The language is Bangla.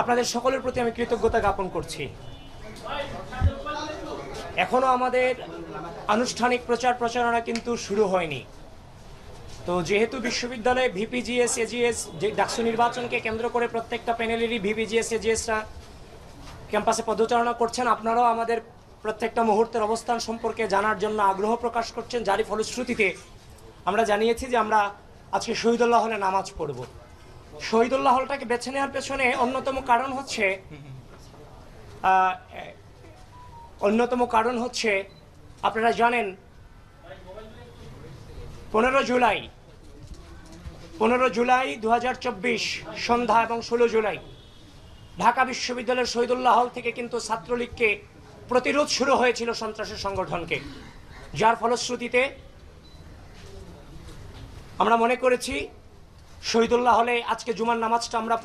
আপনাদের সকলের প্রতি আমি কৃতজ্ঞতা জ্ঞাপন করছি। এখনও আমাদের আনুষ্ঠানিক প্রচার প্রচারণা কিন্তু শুরু হয়নি। তো যেহেতু বিশ্ববিদ্যালয়ে ভিপিজিএস, এজিএস, যে ডাকসু নির্বাচনকে কেন্দ্র করে প্রত্যেকটা প্যানেলেরই ভিপিজিএস, এজিএসরা ক্যাম্পাসে পদচারণা করছেন, আপনারাও আমাদের প্রত্যেকটা মুহূর্তের অবস্থান সম্পর্কে জানার জন্য আগ্রহ প্রকাশ করছেন। যারই ফলশ্রুতিতে আমরা জানিয়েছি যে আমরা আজকে শহীদুল্লাহ হলে নামাজ পড়ব। শহীদুল্লাহ হলটাকে বেছে নেওয়ার পেছনে অন্যতম কারণ হচ্ছে অন্যতম কারণ হচ্ছে, আপনারা জানেন, পনেরো জুলাই পনেরো জুলাই দু হাজার চব্বিশ সন্ধ্যা এবং ষোলো জুলাই, ঢাকা বিশ্ববিদ্যালয়ের শহীদুল্লাহ হল থেকে কিন্তু ছাত্রলীগকে প্রতিরোধ শুরু হয়েছিল সন্ত্রাসী সংগঠনকে। যার ফলশ্রুতিতে আমরা মনে করেছি শহীদুল্লাহ হলে আজকে জুমার নামাজটা আমরা